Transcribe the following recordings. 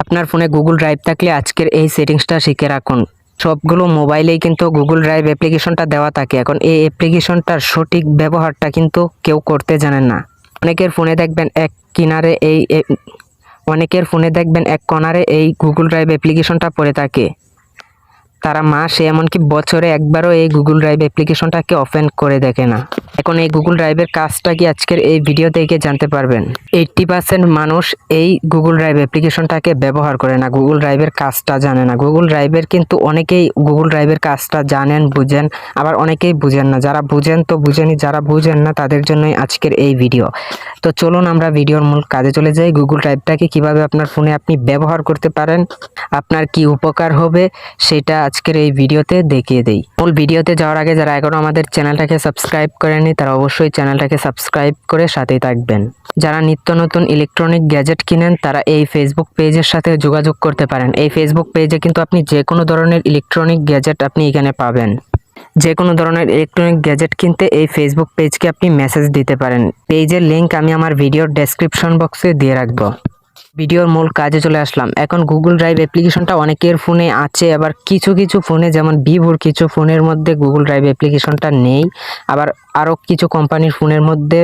আপনার ফোনে Google drive থাকলে আজকের এই সেটিংসটা শিখে রাখুন। সবগুলো মোবাইলেই কিন্তু গুগল ড্রাইভ অ্যাপ্লিকেশনটা দেওয়া থাকে। এখন এই অ্যাপ্লিকেশনটার সঠিক ব্যবহারটা কিন্তু কেউ করতে জানেন না। অনেকের ফোনে দেখবেন এক কিনারে এই অনেকের ফোনে দেখবেন এক কনারে এই গুগল ড্রাইভ অ্যাপ্লিকেশনটা পড়ে থাকে। তারা মাসে, এমনকি বছরে একবারও এই গুগল ড্রাইভ অ্যাপ্লিকেশনটাকে ওপেন করে দেখে না। এখন এই গুগল ড্রাইভের কাজটা কি আজকের এই ভিডিও থেকে জানতে পারবেন? এইট্টি পার্সেন্ট মানুষ এই গুগল ড্রাইভ অ্যাপ্লিকেশনটাকে ব্যবহার করে না। গুগল ড্রাইভের কাজটা জানে না। গুগল ড্রাইভের কিন্তু অনেকেই গুগল ড্রাইভের কাজটা জানেন, বুঝেন, আবার অনেকেই বুঝেন না। যারা বুঝেন তো বুঝেনি, যারা বুঝেন না, তাদের জন্যই আজকের এই ভিডিও তো চলুন আমরা ভিডিওর মূল কাজে চলে যাই। গুগল ড্রাইভটাকে কীভাবে আপনার ফোনে আপনি ব্যবহার করতে পারেন, আপনার কি উপকার হবে, সেটা আজকের এই ভিডিওতে দেখিয়ে দেই। মূল ভিডিওতে যাওয়ার আগে যারা এখনও আমাদের চ্যানেলটাকে সাবস্ক্রাইব করেনি তারা অবশ্যই চ্যানেলটাকে সাবস্ক্রাইব করে সাথেই থাকবেন। যারা নিত্য নতুন ইলেকট্রনিক গ্যাজেট কিনেন, তারা এই ফেসবুক পেজের সাথে যোগাযোগ করতে পারেন। এই ফেসবুক পেজে কিন্তু আপনি যে কোনো ধরনের ইলেকট্রনিক গ্যাজেট আপনি এখানে পাবেন। যে কোনো ধরনের ইলেকট্রনিক গ্যাজেট কিনতে এই ফেসবুক পেজকে আপনি মেসেজ দিতে পারেন। পেজের লিঙ্ক আমি আমার ভিডিওর ডেসক্রিপশন বক্সে দিয়ে রাখব। ভিডিওর মূল কাজে চলে আসলাম। এখন গুগল ড্রাইভ অ্যাপ্লিকেশনটা অনেকের ফোনে আছে, আবার কিছু কিছু ফোনে যেমন ভিভোর কিছু ফোনের মধ্যে গুগল ড্রাইভ অ্যাপ্লিকেশনটা নেই, আবার আরও কিছু কোম্পানির ফোনের মধ্যে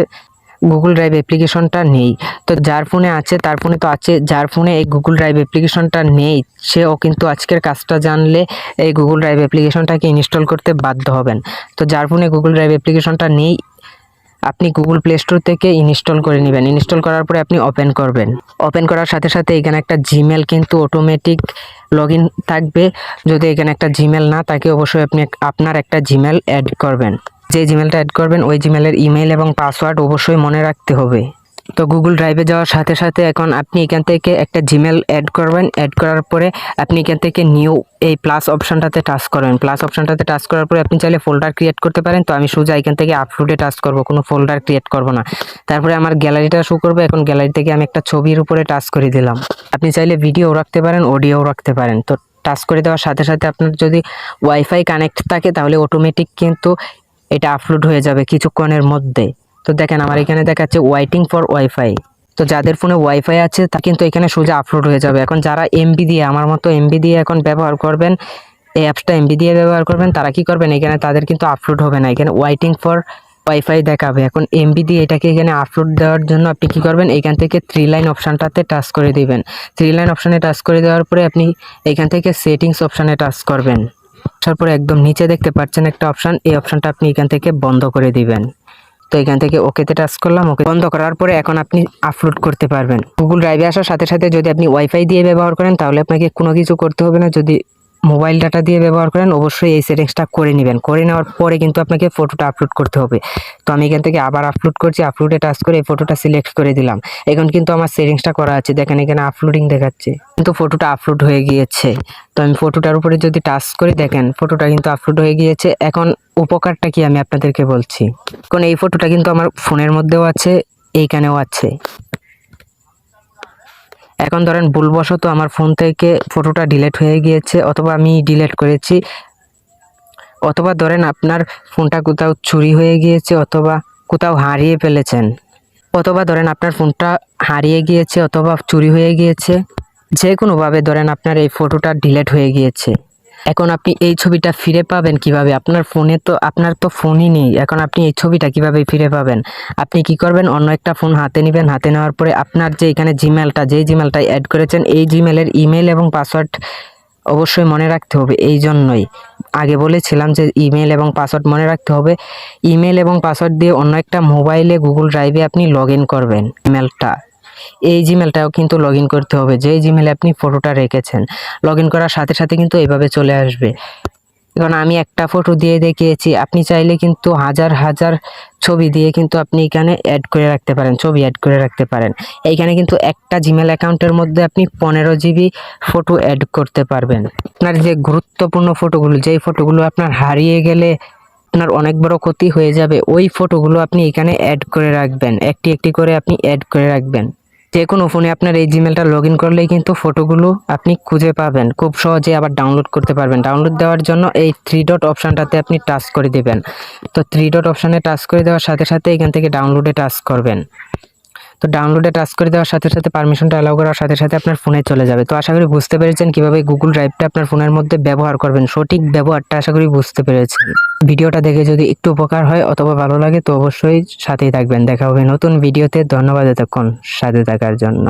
গুগল ড্রাইভ অ্যাপ্লিকেশনটা নেই। তো যার ফোনে আছে, তার ফোনে তো আছে, যার ফোনে এই গুগল ড্রাইভ অ্যাপ্লিকেশনটা নেই, সেও কিন্তু আজকের কাজটা জানলে এই গুগল ড্রাইভ অ্যাপ্লিকেশনটাকে ইনস্টল করতে বাধ্য হবেন। তো যার ফোনে গুগল ড্রাইভ অ্যাপ্লিকেশনটা নেই আপনি গুগল প্লে স্টোর থেকে ইনস্টল করে নেবেন। ইনস্টল করার পরে আপনি ওপেন করবেন। ওপেন করার সাথে সাথে এখানে একটা জিমেল কিন্তু অটোমেটিক লগ থাকবে। যদি এখানে একটা জিমেল না থাকে, অবশ্যই আপনি আপনার একটা জিমেল অ্যাড করবেন। যে জিমেলটা অ্যাড করবেন, ওই জিমেলের ইমেল এবং পাসওয়ার্ড অবশ্যই মনে রাখতে হবে। তো গুগল ড্রাইভে যাওয়ার সাথে সাথে এখন আপনি এখান থেকে একটা জিমেল অ্যাড করবেন। অ্যাড করার পরে আপনি এখান থেকে নিউ এই প্লাস অপশনটাতে টাচ করবেন। প্লাস অপশনটাতে টাচ করার পরে আপনি চাইলে ফোল্ডার ক্রিয়েট করতে পারেন। তো আমি সোজা এখান থেকে আপলোডে টাচ করব। কোনো ফোল্ডার ক্রিয়েট করব না। তারপরে আমার গ্যালারিটা শো করবে। এখন গ্যালারি থেকে আমি একটা ছবির উপরে টাচ করে দিলাম। আপনি চাইলে ভিডিও রাখতে পারেন অডিও রাখতে পারেন। তো টাচ করে দেওয়ার সাথে সাথে আপনার যদি ওয়াইফাই কানেক্ট থাকে, তাহলে অটোমেটিক কিন্তু এটা আপলোড হয়ে যাবে কিছুক্ষণের মধ্যে। তো দেখেন আমার এখানে দেখাচ্ছে ওয়াইটিং ফর ওয়াইফাই তো যাদের ফোনে ওয়াইফাই আছে, তা কিন্তু এখানে সোজা আপলোড হয়ে যাবে। এখন যারা এমবি দিয়ে, আমার মতো এমবি দিয়ে এখন ব্যবহার করবেন, এই অ্যাপসটা এমবি দিয়ে ব্যবহার করবেন, তারা কি করবেন? এখানে তাদের কিন্তু আপলোড হবে না। এখানে ওয়াইটিং ফর ওয়াইফাই দেখাবে। এখন এমবি দিয়ে এটাকে এখানে আপলোড দেওয়ার জন্য আপনি কি করবেন? এখান থেকে থ্রি লাইন অপশানটাতে টাচ করে দিবেন। থ্রি লাইন অপশানে টাচ করে দেওয়ার পরে আপনি এখান থেকে সেটিংস অপশানে টাচ করবেন। তারপরে একদম নিচে দেখতে পাচ্ছেন একটা অপশান এই অপশানটা আপনি এখান থেকে বন্ধ করে দিবেন। তো এখান থেকে ওকেতে টাচ করলাম, ওকে বন্ধ করার পরে এখন আপনি আপলোড করতে পারবেন। গুগল ড্রাইভে আসার সাথে সাথে যদি আপনি ওয়াইফাই দিয়ে ব্যবহার করেন, তাহলে আপনাকে কোনো কিছু করতে হবে না। যদি মোবাইল ডাটা দিয়ে ব্যবহার করেন, অবশ্যই এই সেটিংসটা করে নেবেন। করে নেওয়ার পরে কিন্তু আপনাকে ফটোটা আপলোড করতে হবে। তো আমি এখান থেকে আবার আপলোড করছি আপলোডে টাচ করে এই ফটোটা সিলেক্ট করে দিলাম। এখন কিন্তু আমার সেটিংসটা করা আছে। দেখেন এখানে আপলোডিং দেখাচ্ছে। কিন্তু ফটোটা আপলোড হয়ে গিয়েছে। তো আমি ফটোটার উপরে যদি টাচ করি, দেখেন ফটোটা কিন্তু আপলোড হয়ে গিয়েছে। এখন উপকারটা কি আমি আপনাদেরকে বলছি? এখন এই ফটোটা কিন্তু আমার ফোনের মধ্যেও আছে, এইখানেও আছে। এখন ধরেন ভুলবশত আমার ফোন থেকে ফটোটা ডিলেট হয়ে গিয়েছে অথবা আমি ডিলেট করেছি। অথবা ধরেন আপনার ফোনটা কোথাও চুরি হয়ে গিয়েছে অথবা কোথাও হারিয়ে ফেলেছেন। অথবা ধরেন আপনার ফোনটা হারিয়ে গিয়েছে অথবা চুরি হয়ে গিয়েছে। যে কোনোভাবে ধরেন আপনার এই ফটোটা ডিলেট হয়ে গিয়েছে। এখন আপনি এই ছবিটা ফিরে পাবেন কীভাবে? আপনার ফোনে তো, আপনার তো ফোনই নেই। এখন আপনি এই ছবিটা কীভাবে ফিরে পাবেন? আপনি কি করবেন? অন্য একটা ফোন হাতে নেবেন। হাতে নেওয়ার পরে আপনার যে এখানে জিমেলটা যেই জিমেলটা অ্যাড করেছেন, এই জিমেলের ইমেল এবং পাসওয়ার্ড অবশ্যই মনে রাখতে হবে। এই জন্যই। আগে বলেছিলাম যে ইমেল এবং পাসওয়ার্ড মনে রাখতে হবে। ইমেল এবং পাসওয়ার্ড দিয়ে অন্য একটা মোবাইলে গুগল ড্রাইভে আপনি লগ করবেন ইমেলটা এই জিমেলটাও কিন্তু লগ করতে হবে। যেই জিমেলে আপনি ফটোটা রেখেছেন লগ করার সাথে সাথে কিন্তু এইভাবে চলে আসবে। এখন আমি একটা ফটো দিয়ে দেখিয়েছি, আপনি চাইলে কিন্তু হাজার হাজার ছবি দিয়ে কিন্তু আপনি এখানে অ্যাড করে রাখতে পারেন, ছবি অ্যাড করে রাখতে পারেন। এইখানে কিন্তু একটা জিমেল অ্যাকাউন্টের মধ্যে আপনি পনেরো জিবি ফটো অ্যাড করতে পারবেন। আপনার যে গুরুত্বপূর্ণ ফটোগুলো যেই ফটোগুলো আপনার হারিয়ে গেলে আপনার অনেক বড় ক্ষতি হয়ে যাবে, ওই ফটোগুলো আপনি এখানে অ্যাড করে রাখবেন। একটি একটি করে আপনি অ্যাড করে রাখবেন। যে কোনো ফোনে আপনার এই জিমেলটা লগ ইন করলেই কিন্তু ফটোগুলো আপনি খুঁজে পাবেন। খুব সহজে আবার ডাউনলোড করতে পারবেন। ডাউনলোড দেওয়ার জন্য এই থ্রি ডট অপশানটাতে আপনি টাচ করে দেবেন। তো থ্রি ডট অপশানে টাচ করে দেওয়ার সাথে সাথে এখান থেকে ডাউনলোডে টাচ করবেন। তো ডাউনলোডে টাচ করে দেওয়ার সাথে সাথে পারমিশনটা অ্যালাউ করার সাথে সাথে আপনার ফোনে চলে যাবে। তো আশা করি বুঝতে পেরেছেন কীভাবে গুগল ড্রাইভটা আপনার ফোনের মধ্যে ব্যবহার করবেন। সঠিক ব্যবহারটা আশা করি বুঝতে পেরেছেন। ভিডিওটা দেখে যদি একটু উপকার হয় অথবা ভালো লাগে তো অবশ্যই সাথেই থাকবেন। দেখা হবে নতুন ভিডিওতে। ধন্যবাদ এতক্ষণ সাথে থাকার জন্য।